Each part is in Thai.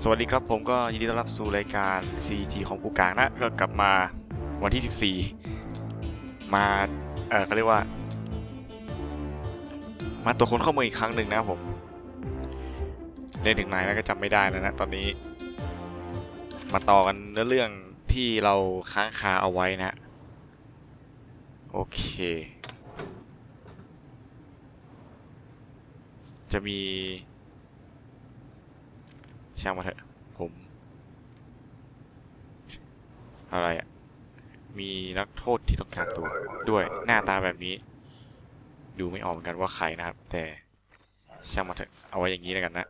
สวัสดีครับผมก็ยินดีต้อนรับสู่รายการ CG ของกูกลางนะก็กลับมาวันที่ 14 มาเออเขาเรียกว่า มาตัวคนเข้าเมืองอีกครั้งหนึ่งนะผมเล่นถึงไหนแล้วก็จำไม่ได้แล้วนะตอนนี้ มาต่อกันเรื่องที่เราค้างคาเอาไว้นะ โอเค จะมี ช่างมาเถอะ ผม อะไรอะ่ะมีนักโทษที่ต้องการตัวด้วยหน้าตาแบบนี้ ดูไม่ออกเหมือนกันว่าใครนะครับ แต่ช่างมาเถอะเอาไว้อย่างนี้แล้วกันนะ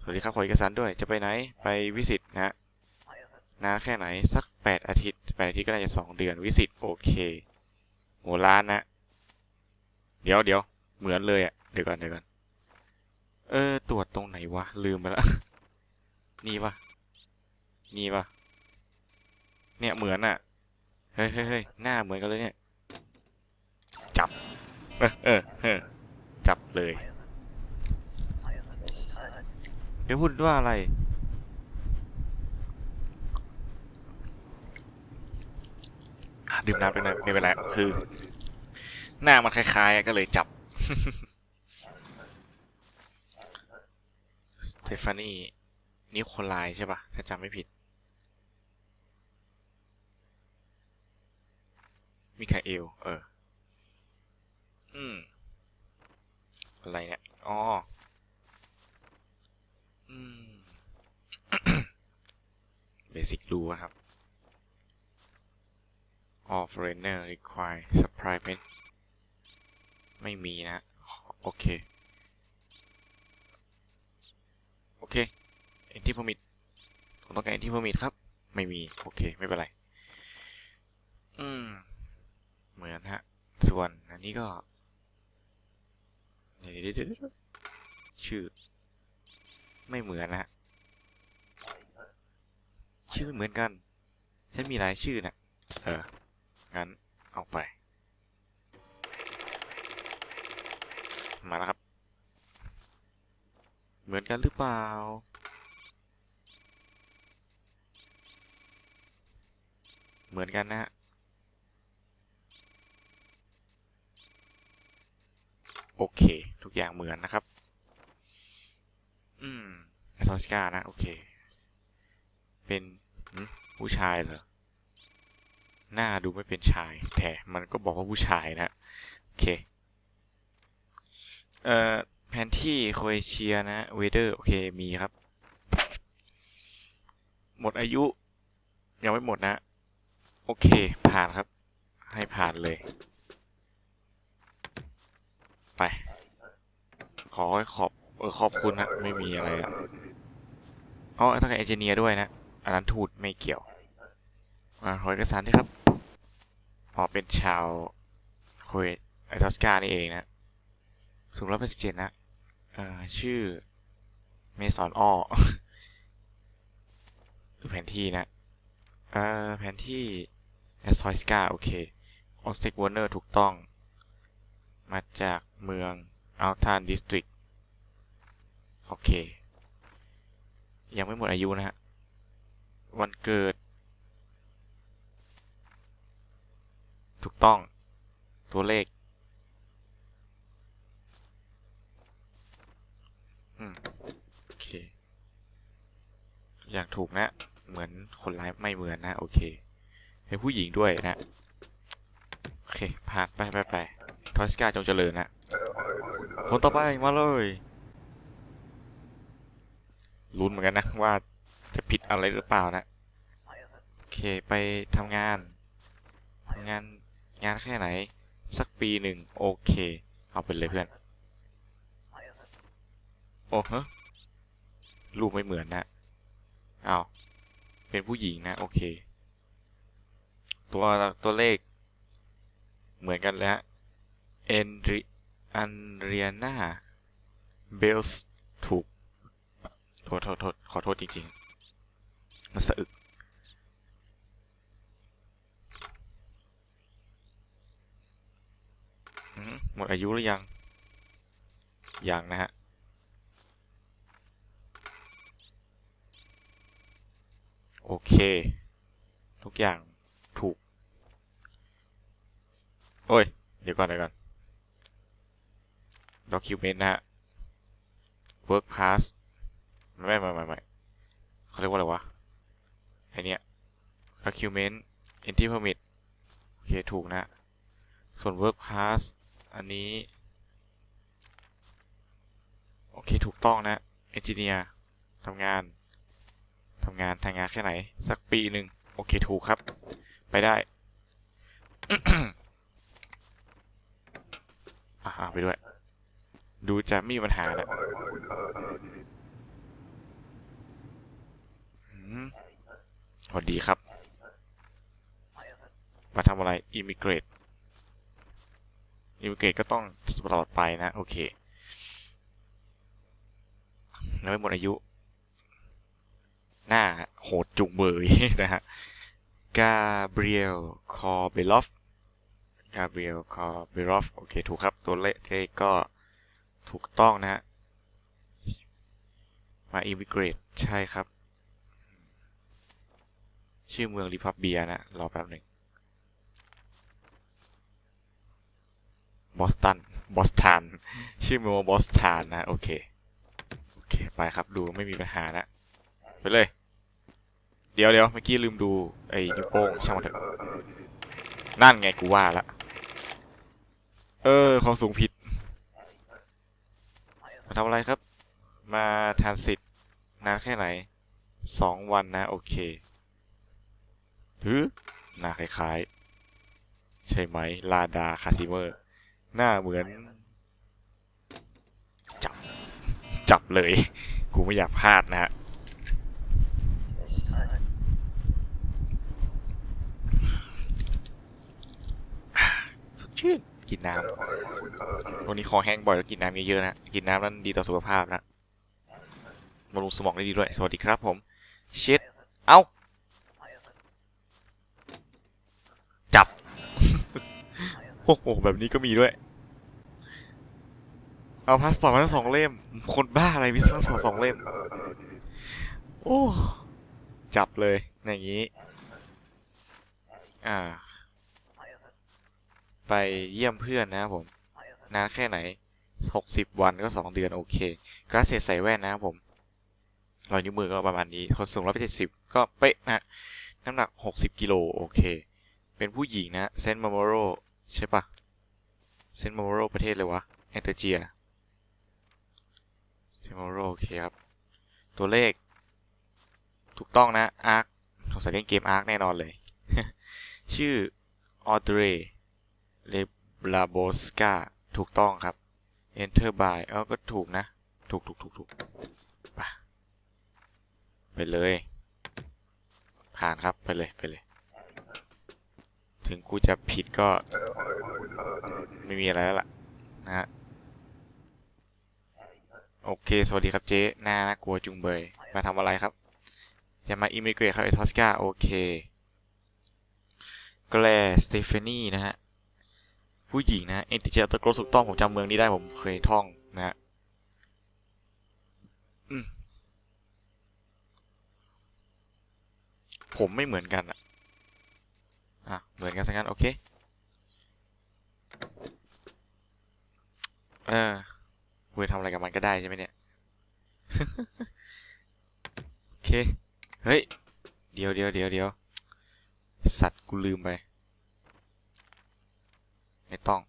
สวัสดีครับขอเอกสารด้วยจะไปไหนไปวิสิตนะฮะนานแค่ไหนสักแปดอาทิตย์แปดอาทิตย์ก็น่าจะสองเดือนวิสิตโอเคโหร้านนะเดี๋ยวเดี๋ยวเหมือนเลยอะ่ะเดี๋ยวก่อนเดี๋ยวก่อนเออตรวจตรงไหนวะลืมไปละ นี่ปะนี่ปะเนี่ยเหมือนอะเฮ้ยเฮ้ยเฮ้ยหน้าเหมือนกันเลยเนี่ย จับ เออเออเออจับเลย เดี๋ยวพูดว่าอะไร ดื่มน้ำไปหน่อยไม่เป็นไรคือ หน้ามันคล้ายๆ ก็เลยจับสเตฟานี นิโคลายใช่ปะถ้าจำไม่ผิด มิคาเอล เออ อืม อะไรเนี่ย อ๋อ อืม เบสิกรู้ครับ all foreigner require supplement ไม่มีนะ โอเค โอเค entry permit ผมต้องการ entry permit ครับ ไม่มี โอเค ไม่เป็นไร อืม เหมือนฮะ ส่วนอันนี้ก็เดี๋ยวเดี๋ยวเดี๋ยวชื่อ ไม่เหมือนนะฮะชื่อเหมือนกัน ฉันมีหลายชื่อนะเออ งั้น เอาไป มาแล้วครับ เหมือนกันหรือเปล่า เหมือนกันนะฮะโอเค ทุกอย่างเหมือนนะครับ อืมแอสซอสกานะ โอเค เป็นผู้ชายเหรอ หน้าดูไม่เป็นชาย แต่มันก็บอกว่าผู้ชายนะ โอเค เอ่อ แผนที่โคเอเชียนะ เวเดอร์ โอเค มีครับ หมดอายุ ยังไม่หมดนะ โอเค ผ่านครับ ให้ผ่านเลย ไป ขอขอบเออขอบคุณนะ ไม่มีอะไรอะอ๋อต้องการเอนจิเนียร์ด้วยนะ อันนั้นทูตไม่เกี่ยวมาขอเอกสารด้วยครับอ๋อเป็นชาวโคเวตไอทัสกานี่เองนะสูงร้อยแปดสิบเจ็ดนะเอ่อชื่อ เมซอนอ้อแผนที่นะ เอ่อ แผนที่ แอสซอยสกาโอเคออสเทควอเนอร์ถูกต้อง มาจากเมืองอัลทานดิสตริกโอเค ยังไม่หมดอายุนะฮะ วันเกิด ถูกต้อง ตัวเลขอืมโอเค อย่างถูกนะ เหมือนคนร้ายไม่เหมือนนะ โอเค เป็นผู้หญิงด้วยนะ โอเค ผ่านไปไปไปทอสกาจงเจริญนะคนต่อไปมาเลยลุ้นเหมือนกันนะว่าจะผิดอะไรหรือเปล่านะ โอเคไปทำงานทำงานงานแค่ไหน สักปีหนึ่งโอเค เอาไปเลยเพื่อน โอ้ฮะรูปไม่เหมือนนะ เอาเป็นผู้หญิงนะ โอเค ตัวตัวเลข เหมือนกันแล้วเอนริอันเรียนาเบลส์ถูกโทษโทษโทษขอโทษจริงๆมันสะอึกหมดอายุหรือยัง ยังนะฮะ โอเค ทุกอย่างถูก โอ้ย เดี๋ยวก่อนเดี๋ยวก่อน document นะฮะ work pass ไม่ไม่ไม่ไม่เขาเรียกว่าอะไรวะไอเนี้ย document entry permit โอเค ถูกนะ ส่วน work pass อันนี้ โอเค ถูกต้องนะ engineer ทำงานทำงานทำงานแค่ไหน สักปีหนึ่งโอเค ถูกครับ ไปได้ อ่าไปด้วย ดูจะไม่มีปัญหาแล้วอืมสวัสดีครับ มาทำอะไร immigrate immigrate ก็ต้องตลอดไปนะ โอเค แล้วไม่หมดอายุ หน้าโหดจุงเบยนะฮะ กาเบรียล คอเบลอฟ กาเบรียลคอเบลอฟโอเค ถูกครับ ตัวเลขก็ถูกต้องนะฮะ มาอิมิเกรตใช่ครับ ชื่อเมืองริพับเบียนะ รอแป๊บหนึ่งบอสตัน บอสตัน ชื่อเมืองบอสตันนะ โอเค โอเค ไปครับ ดูไม่มีปัญหานะ ไปเลย เดี๋ยวเดี๋ยวเมื่อกี้ลืมดู ไอ้นิ้วโป้งช่างมันเถอะนั่นไงกูว่าละ เออ ความสูงผิด มาทำอะไรครับ มาทานสิทธิ์นานแค่ไหน สองวันนะ โอเคหือหน้าคล้ายๆ ใช่ไหม ลาดาคาซิเมอร์ หน้าเหมือน จับ จับเลย กูไม่อยากพลาดนะฮะสดชื่น กินน้ำวันนี้คอแห้งบ่อยแล้วกินน้ำเยอะๆนะกินน้ำนั้นดีต่อสุขภาพนะบำรุงสมองได้ดีด้วย สวัสดีครับผม เช็ดเอ้า จับ โอ้โห แบบนี้ก็มีด้วย เอาพาสปอร์ตมาทั้งสองเล่ม คนบ้าอะไรมีพาสปอร์ตสองเล่ม โอ้ จับเลย อย่างนี้ อ่า ไปเยี่ยมเพื่อนนะครับผมนานแค่ไหนหกสิบวันก็สองเดือนโอเคกราเซใส่แว่นนะครับผมรอยนิ้วมือก็ประมาณนี้คนสูงร้อยเจ็ดสิบก็เป๊ะนะน้ำหนักหกสิบกิโลโอเค เป็นผู้หญิงนะเซนต์มาโมโรใช่ปะเซนต์มาโมโรประเทศเลยวะแอนเตอร์เจียเซนต์มาโมโรโอเคครับ ตัวเลข ถูกต้องนะอาร์คสงสัยเล่นเกมอาร์คแน่นอนเลย ชื่อออเดร เลบลาโบสกาถูกต้องครับ Enter by เอ้าก็ถูกนะ ถูกถูกถูกถูกไปไปเลย ผ่านครับไปเลยไปเลย ถึงกูจะผิดก็ ไม่มีอะไรแล้วล่ะ นะฮะโอเค สวัสดีครับเจ๊หน่าน่ากลัวจุงเบย มาทำอะไรครับ จะมาอิมิเกรตครับไอทอสกาโอเคแกลสเตฟานีนะฮะ ผู้หญิงนะเอนติเจตโกรถูกต้องผมจำเมืองนี้ได้ผมเคยท่องนะฮะอืมผมไม่เหมือนกันอะอะ เหมือนกันสักงั้น โอเค เออกูจะทำอะไรกับมันก็ได้ใช่ไหมเนี่ย โอเค เฮ้ย เดี๋ยวเดี๋ยวเดี๋ยวเดี๋ยว สัตว์กูลืมไป ไม่ต้อง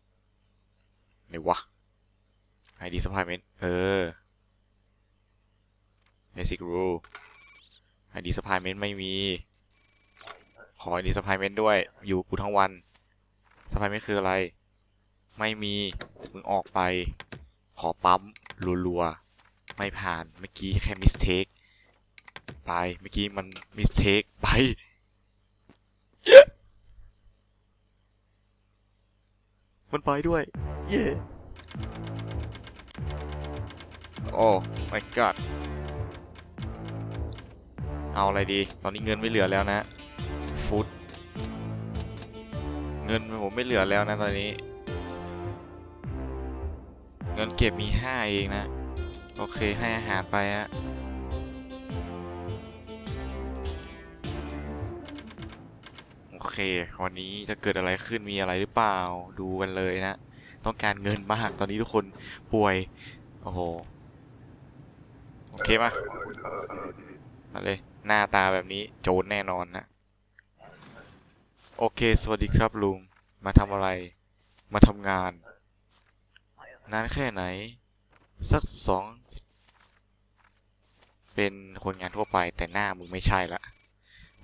ไหนวะ ID Supplement เออ Basic Rule ID Supplement ไม่มี ขอ ID Supplement ด้วย อยู่กูทั้งวัน Supplement คืออะไร ไม่มี มึงออกไป ขอปั๊มรัวๆ ไม่ผ่าน เมื่อกี้แค่ mistake ไป เมื่อกี้มัน mistake ไป มันไปด้วย เย้โอ้ my god เอาอะไรดี ตอนนี้เงินไม่เหลือแล้วนะ ฟุต เงินผมไม่เหลือแล้วนะตอนนี้ เงินเก็บมีห้าเองนะ โอเคให้อาหารไปฮะ เค วันนี้จะเกิดอะไรขึ้นมีอะไรหรือเปล่าดูกันเลยนะ ต้องการเงินมากตอนนี้ทุกคนป่วย โอ้โห โอเคมามาเลย หน้าตาแบบนี้โจรแน่นอนนะ โอเค สวัสดีครับลุง มาทำอะไร มาทำงาน นานแค่ไหน สักสองเป็นคนงานทั่วไปแต่หน้ามึงไม่ใช่ละ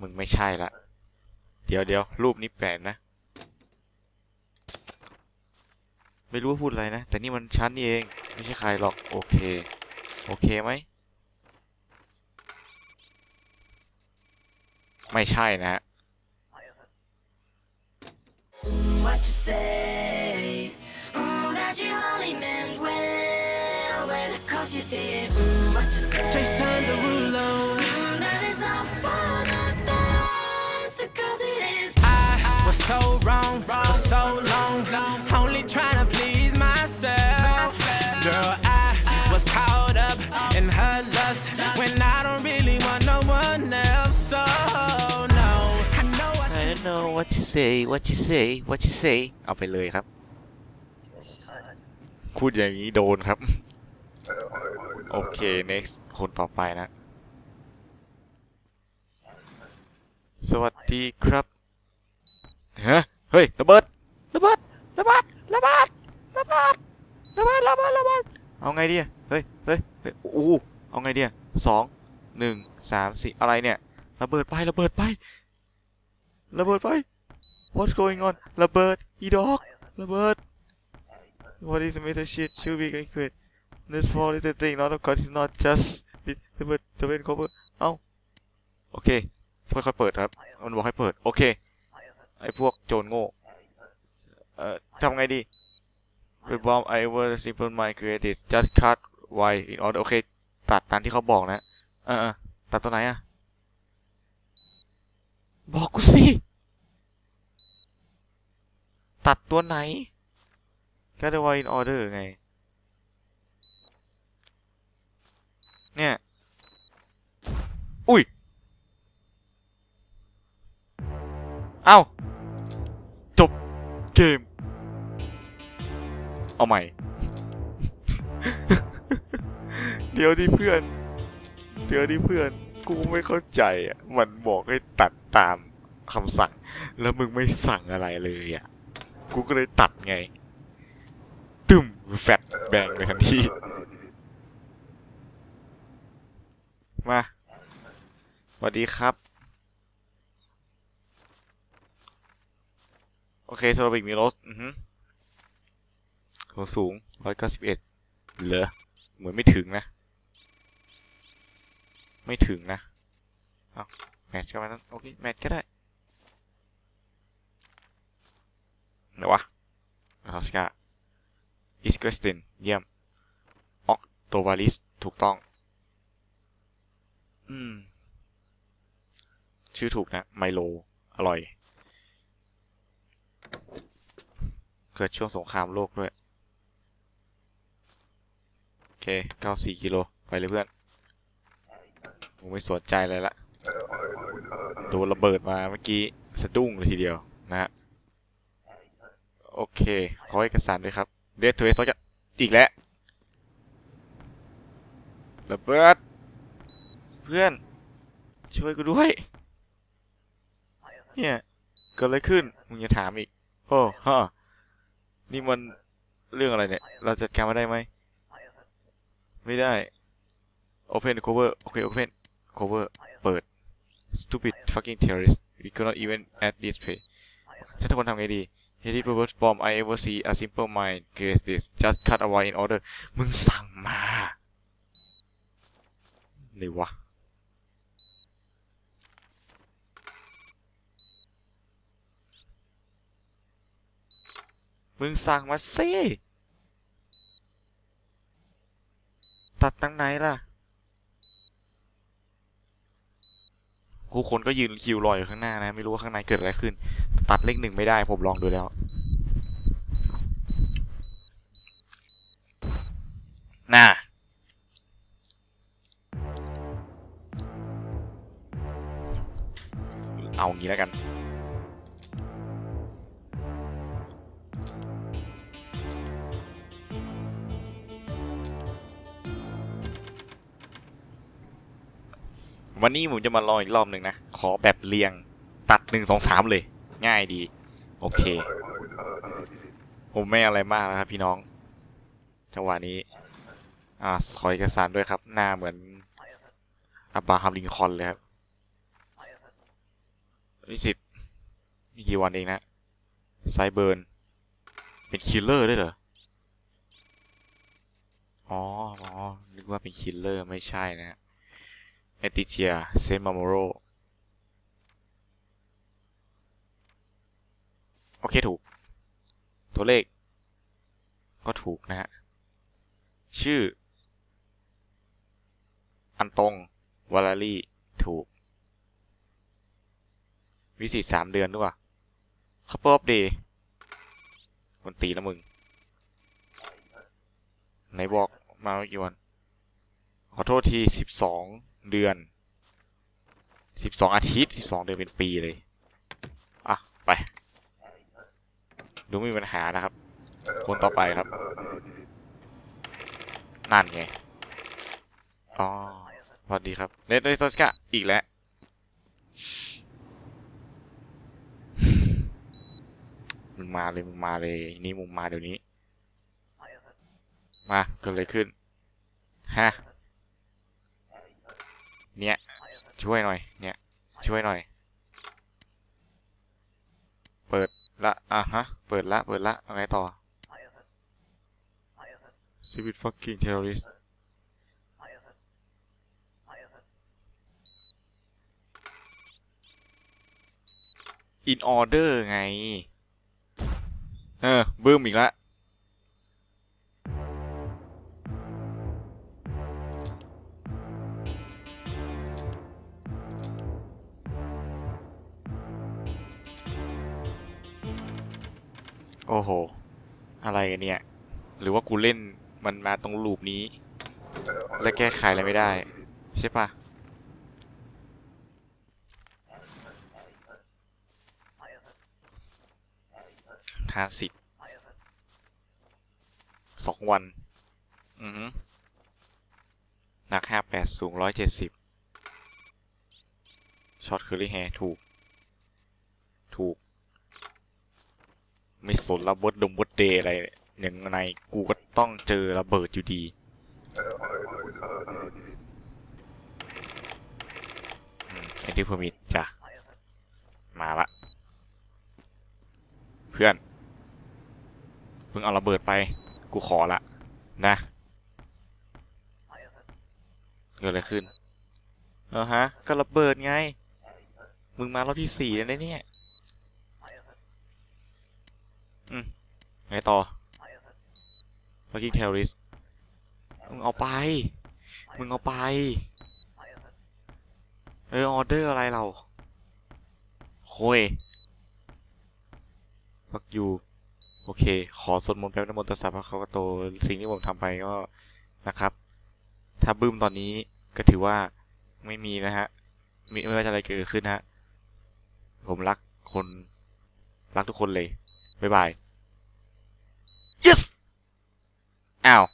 มึงไม่ใช่ละ เดี๋ยวเดี๋ยวรูปนี้แปลกนะ ไม่รู้ว่าพูดอะไรนะ แต่นี่มันฉันนี่เอง ไม่ใช่ใครหรอก โอเค โอเคไหม ไม่ใช่นะฮะ What you say? Mm, that you only meant well, well, cause you did. Mm, what you say? Jason Derulo. So wrong for so long, only trying to please myself. Girl, I was caught up in her lust when I don't really want no one else. So no, I know I I should. don't know what to say what to say what to say เอาไปเลยครับ พูดอย่างนี้โดนครับ โอเค next คนต่อไปนะ สวัสดีครับ ฮะเฮ้ยระเบิดระเบิดระเบิดระเบิดระเบิดระเบิดระเบิดระเบิดเอาไงดีอะเฮ้ยเฮ้ยเฮ้ยอู้เอาไงดีอะสองหนึ่งสามสี่อะไรเนี่ยระเบิดไประเบิดไประเบิดไป What's going on ระเบิดอีดอกระเบิด What is the meta shit should be accurate This fall is a thing not of course it's not just it ระเบิดจะเป็น cover เอ้าโอเคค่อยๆเปิดครับ มันบอกให้เปิด โอเค ไอ้พวกโจรโง่ เอ่อทำไงดี The bomb I ever simple mind created just cut y in order โอเค ตัดตามที่เขาบอกนะ เออตัดตัวไหนอะบอกกูสิ ตัดตัวไหน cut y in order ไง เนี่ย อุ้ย เอ้า เกม เอาใหม่ เดี๋ยวดิเพื่อน เดี๋ยวดิเพื่อน กูไม่เข้าใจอะ มันบอกให้ตัดตามคำสั่ง แล้วมึงไม่สั่งอะไรเลยอะ กูก็เลยตัดไง ตึมแฟดแบงไปทันทีมาสวัสดีครับ โอเคโทรบิกมีรถอือฮึตัวสูงร้อยเก้าสิบเอ็ดเหรอเหมือนไม่ถึงนะ ไม่ถึงนะเอาแมทช์กันมานั้นโอเคแมทช์ก็ได้ไหนวะอาสกาอิสเกสตินเยี่ยมออกโตวาลิสถูกต้อง อืม ชื่อถูกนะ ไมโล อร่อย เกิดช่วงสงครามโลกด้วย โอเค94กิโล ไปเลยเพื่อนกูไม่สนใจเลยละโดนระเบิดมาเมื่อกี้สะดุ้งเลยทีเดียวนะฮะ โอเค ขอเอกสารด้วยครับเดทเทสจะอีกแล้วระเบิด เพื่อน ช่วยกูด้วยเนี่ยเกิดอะไรขึ้น มึงจะถามอีก โอ้ฮะ นี่มันเรื่องอะไรเนี่ย เราจัดการมาได้ไหม ไม่ได้ Open cover โอเค Open cover เปิด Stupid fucking terrorist we cannot even add display ฉันทุกคนทำไงดี He did the worst bomb I ever see a simple mind case this just cut away in order มึงสั่งมาไหนวะ มึงสั่งมาสิตัดตั้งไหนล่ะ ผู้คนก็ยืนคิวรออยู่ข้างหน้านะ ไม่รู้ว่าข้างในเกิดอะไรขึ้น ตัดเลขหนึ่งไม่ได้ผมลองดูแล้ว น่าเอางี้แล้วกัน วันนี้ผมจะมาลองอีกรอบหนึ่งนะ ขอแบบเรียงตัดหนึ่งสองสามเลย ง่ายดี โอเค ผมไม่อะไรมากนะครับพี่น้องจังหวะนี้ อ่าขอเอกสารด้วยครับ หน้าเหมือนอับบราฮัมลิงคอนเลยครับนี่สิบมีกี่วันเองนะไซเบิร์น เป็นคิลเลอร์ด้วยเหรอ อ๋อ อ๋อ นึกว่าเป็นคิลเลอร์ไม่ใช่นะฮะ เอติเจียเซมาโมโรโอเคถูก ตัวเลข ก็ถูกนะฮะ ชื่อ อันตรงวาลารีถูก วิสิตสามเดือนด้วยวะคัพเปิลออฟเดย์คนตีแล้วมึง ไหนบอกมาเมื่อกี่วัน ขอโทษทีสิบสอง เดือนสิบสองอาทิตย์สิบสองเดือนเป็นปีเลย อะ ไป ดูไม่มีปัญหานะครับ คนต่อไปครับ นั่นไง อ๋อสวัสดีครับเนตเนตสกะอีกแล้ว มึงมาเลย มึงมาเลย นี่มึงมาเดี๋ยวนี้ มา เกิดอะไรขึ้น ฮะ เนี่ย ช่วยหน่อย เนี่ย ช่วยหน่อย เปิดละอะฮะ เปิดละ เปิดละเอาไงต่อ Civil fucking terrorist in order ไง เออบึ้มอีกละ โอ้โห อะไรกันเนี่ย หรือว่ากูเล่นมันมาตรงลูปนี้ และแก้ไขอะไรไม่ได้ ใช่ปะห้าสิบสองวัน อือฮึหนักห้าแปดสูงร้อยเจ็ดสิบช็อตคือรี่แฮถูก ถูก ไม่สนระเบิดดงบดเดย์อะไรอย่างไงกูก็ต้องเจอระเบิดอยู่ดีเอ็นที่พมิดจ้ะมาละ เพื่อน เพิ่งเอาระเบิดไป กูขอละ นะเกิดอะไรขึ้นเออฮะ ก็ระเบิดไง มึงมารอบที่สี่แล้วเนี่ย อืมไงต่อ fucking terrorist มึงเอาไป มึงเอาไป เออออเดอร์อะไรเราโค้ย fuck you โอเค ขอสวดมนต์แป๊บนะโมตัสสะพระเขากโต สิ่งที่ผมทำไปก็นะครับ ถ้าบึ้มตอนนี้ก็ถือว่าไม่มีนะฮะมีไม่ว่าจะอะไรเกิดขึ้นฮะ ผมรักคน รักทุกคนเลย บ๊ายบาย yes อ้าว